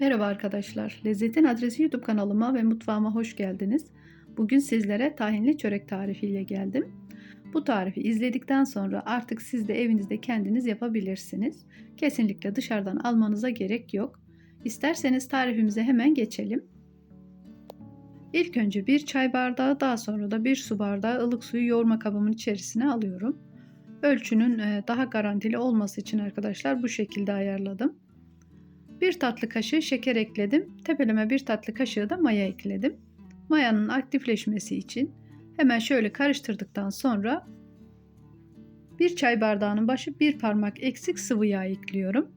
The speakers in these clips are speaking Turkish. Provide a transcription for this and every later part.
Merhaba arkadaşlar. Lezzetin Adresi YouTube kanalıma ve mutfağıma hoş geldiniz. Bugün sizlere tahinli çörek tarifiyle geldim. Bu tarifi izledikten sonra artık siz de evinizde kendiniz yapabilirsiniz. Kesinlikle dışarıdan almanıza gerek yok. İsterseniz tarifimize hemen geçelim. İlk önce bir çay bardağı daha sonra da bir su bardağı ılık suyu yoğurma kabımın içerisine alıyorum. Ölçünün e, daha garantili olması için arkadaşlar bu şekilde ayarladım. Bir tatlı kaşığı şeker ekledim. Tepeleme bir tatlı kaşığı da maya ekledim. Mayanın aktifleşmesi için hemen şöyle karıştırdıktan sonra bir çay bardağının başı bir parmak eksik sıvı yağ ekliyorum.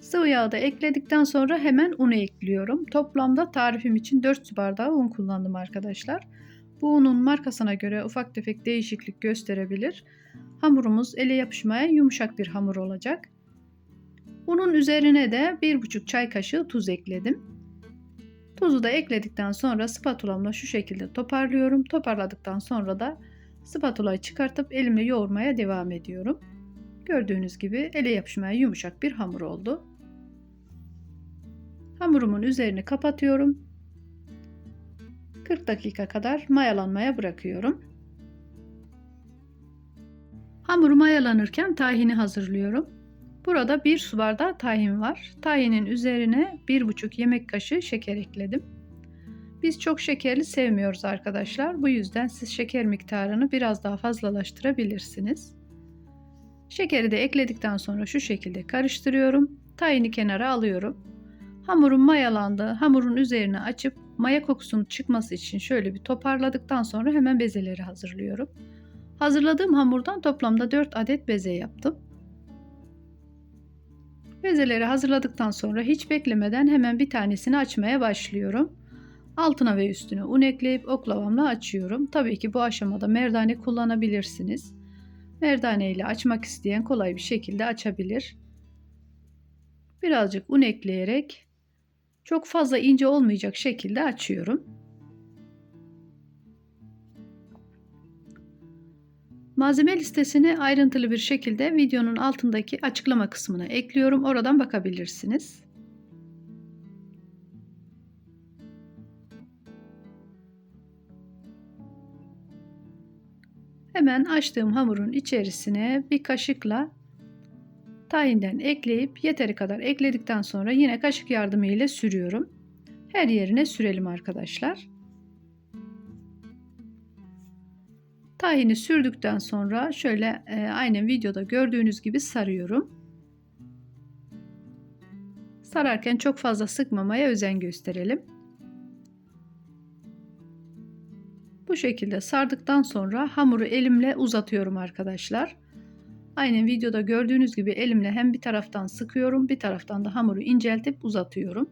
Sıvı yağı da ekledikten sonra hemen unu ekliyorum. Toplamda tarifim için 4 su bardağı un kullandım arkadaşlar. Bu unun markasına göre ufak tefek değişiklik gösterebilir. Hamurumuz ele yapışmaya yumuşak bir hamur olacak. Unun üzerine de 1,5 çay kaşığı tuz ekledim. Tuzu da ekledikten sonra spatulamla şu şekilde toparlıyorum. Toparladıktan sonra da spatulayı çıkartıp elimle yoğurmaya devam ediyorum. Gördüğünüz gibi ele yapışmaya yumuşak bir hamur oldu. Hamurumun üzerini kapatıyorum 40 dakika kadar mayalanmaya bırakıyorum. Hamuru mayalanırken tahini hazırlıyorum. Burada bir su bardağı tahin var. Tahinin üzerine 1,5 yemek kaşığı şeker ekledim. Biz çok şekerli sevmiyoruz arkadaşlar. Bu yüzden siz şeker miktarını biraz daha fazlalaştırabilirsiniz. Şekeri de ekledikten sonra şu şekilde karıştırıyorum. Tahini kenara alıyorum. Hamurun mayalandı. Hamurun üzerine açıp maya kokusunun çıkması için şöyle bir toparladıktan sonra hemen bezeleri hazırlıyorum. Hazırladığım hamurdan toplamda 4 adet beze yaptım. Bezeleri hazırladıktan sonra hiç beklemeden hemen bir tanesini açmaya başlıyorum. Altına ve üstüne un ekleyip oklavamla açıyorum. Tabii ki bu aşamada merdane kullanabilirsiniz. Merdane ile açmak isteyen kolay bir şekilde açabilir. Birazcık un ekleyerek çok fazla ince olmayacak şekilde açıyorum. Malzeme listesini ayrıntılı bir şekilde videonun altındaki açıklama kısmına ekliyorum. Oradan bakabilirsiniz. Hemen açtığım hamurun içerisine bir kaşıkla tahinden ekleyip yeteri kadar ekledikten sonra yine kaşık yardımıyla sürüyorum. Her yerine sürelim arkadaşlar. Tahini sürdükten sonra şöyle e, aynen videoda gördüğünüz gibi sarıyorum. Sararken çok fazla sıkmamaya özen gösterelim. Bu şekilde sardıktan sonra hamuru elimle uzatıyorum arkadaşlar. Aynen videoda gördüğünüz gibi elimle hem bir taraftan sıkıyorum bir taraftan da hamuru inceltip uzatıyorum.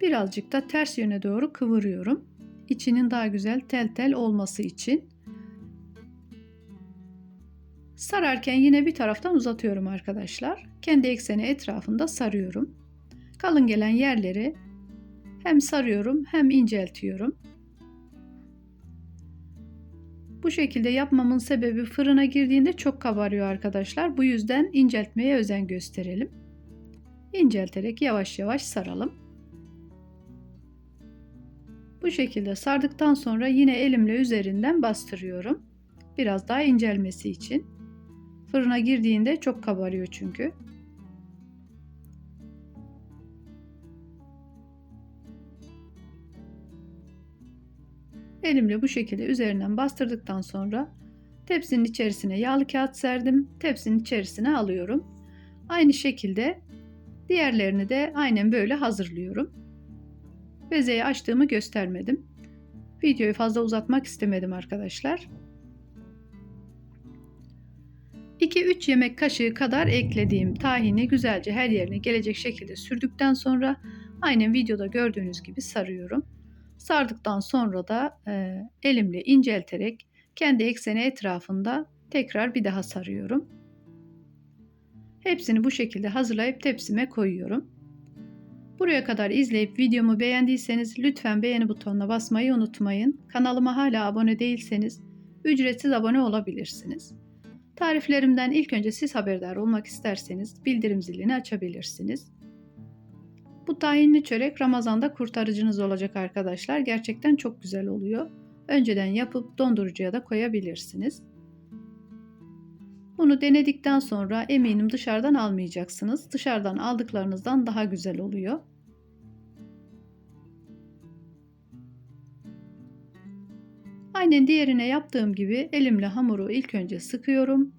Birazcık da ters yöne doğru kıvırıyorum. İçinin daha güzel tel tel olması için. Sararken yine bir taraftan uzatıyorum arkadaşlar. Kendi ekseni etrafında sarıyorum. Kalın gelen yerleri hem sarıyorum hem inceltiyorum. Bu şekilde yapmamın sebebi fırına girdiğinde çok kabarıyor arkadaşlar. Bu yüzden inceltmeye özen gösterelim. İncelterek yavaş yavaş saralım. Bu şekilde sardıktan sonra yine elimle üzerinden bastırıyorum. Biraz daha incelmesi için. Fırına girdiğinde çok kabarıyor çünkü. Elimle bu şekilde üzerinden bastırdıktan sonra tepsinin içerisine yağlı kağıt serdim. Tepsinin içerisine alıyorum. Aynı şekilde diğerlerini de aynen böyle hazırlıyorum. Bezeyi açtığımı göstermedim. Videoyu fazla uzatmak istemedim arkadaşlar. 2-3 yemek kaşığı kadar eklediğim tahini güzelce her yerine gelecek şekilde sürdükten sonra aynen videoda gördüğünüz gibi sarıyorum. Sardıktan sonra da e, elimle incelterek kendi ekseni etrafında tekrar bir daha sarıyorum. Hepsini bu şekilde hazırlayıp tepsime koyuyorum. Buraya kadar izleyip videomu beğendiyseniz lütfen beğeni butonuna basmayı unutmayın. Kanalıma hala abone değilseniz ücretsiz abone olabilirsiniz. Tariflerimden ilk önce siz haberdar olmak isterseniz bildirim zilini açabilirsiniz. Bu tahinli çörek Ramazan'da kurtarıcınız olacak arkadaşlar. Gerçekten çok güzel oluyor. Önceden yapıp dondurucuya da koyabilirsiniz. Bunu denedikten sonra eminim dışarıdan almayacaksınız. Dışarıdan aldıklarınızdan daha güzel oluyor. Aynen diğerine yaptığım gibi elimle hamuru ilk önce sıkıyorum.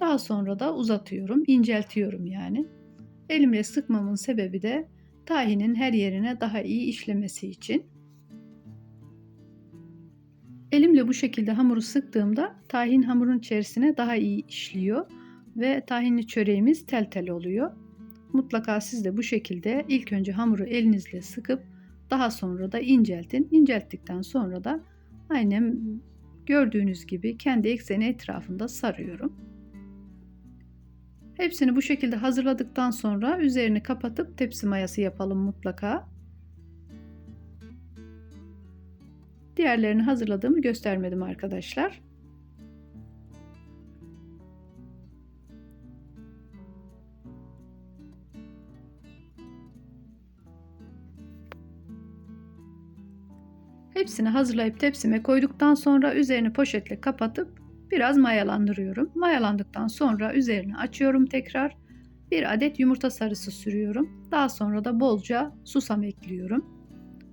Daha sonra da uzatıyorum, inceltiyorum yani. Elimle sıkmamın sebebi de tahinin her yerine daha iyi işlemesi için. Elimle bu şekilde hamuru sıktığımda tahin hamurun içerisine daha iyi işliyor ve tahinli çöreğimiz tel tel oluyor. Mutlaka siz de bu şekilde ilk önce hamuru elinizle sıkıp daha sonra da inceltin. İncelttikten sonra da aynen gördüğünüz gibi kendi ekseni etrafında sarıyorum. Hepsini bu şekilde hazırladıktan sonra üzerini kapatıp tepsi mayası yapalım mutlaka. Diğerlerini hazırladığımı göstermedim arkadaşlar. Hepsini hazırlayıp tepsime koyduktan sonra üzerini poşetle kapatıp biraz mayalandırıyorum. Mayalandıktan sonra üzerini açıyorum tekrar. Bir adet yumurta sarısı sürüyorum. Daha sonra da bolca susam ekliyorum.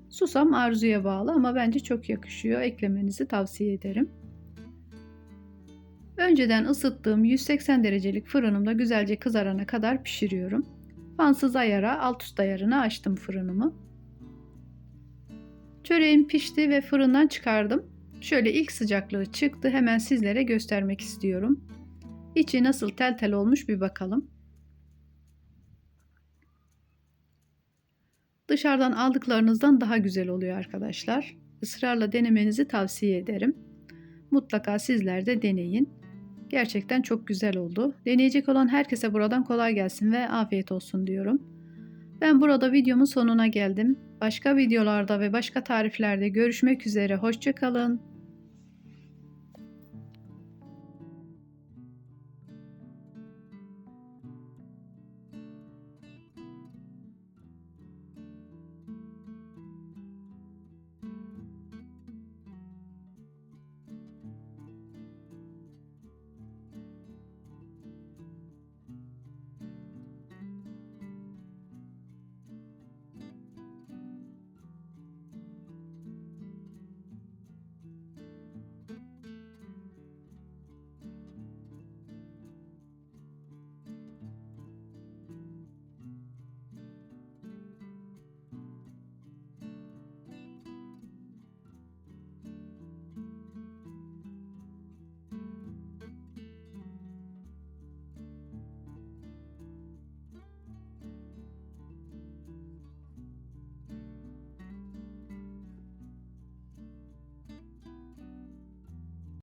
Susam arzuya bağlı ama bence çok yakışıyor. Eklemenizi tavsiye ederim. Önceden ısıttığım 180 derecelik fırınımda güzelce kızarana kadar pişiriyorum. Fansız ayara alt üst ayarını açtım fırınımı. Çöreğim pişti ve fırından çıkardım. Şöyle ilk sıcaklığı çıktı. Hemen sizlere göstermek istiyorum. İçi nasıl tel tel olmuş bir bakalım. Dışarıdan aldıklarınızdan daha güzel oluyor arkadaşlar. Israrla denemenizi tavsiye ederim. Mutlaka sizler de deneyin. Gerçekten çok güzel oldu. Deneyecek olan herkese buradan kolay gelsin ve afiyet olsun diyorum. Ben burada videomun sonuna geldim. Başka videolarda ve başka tariflerde görüşmek üzere. Hoşçakalın.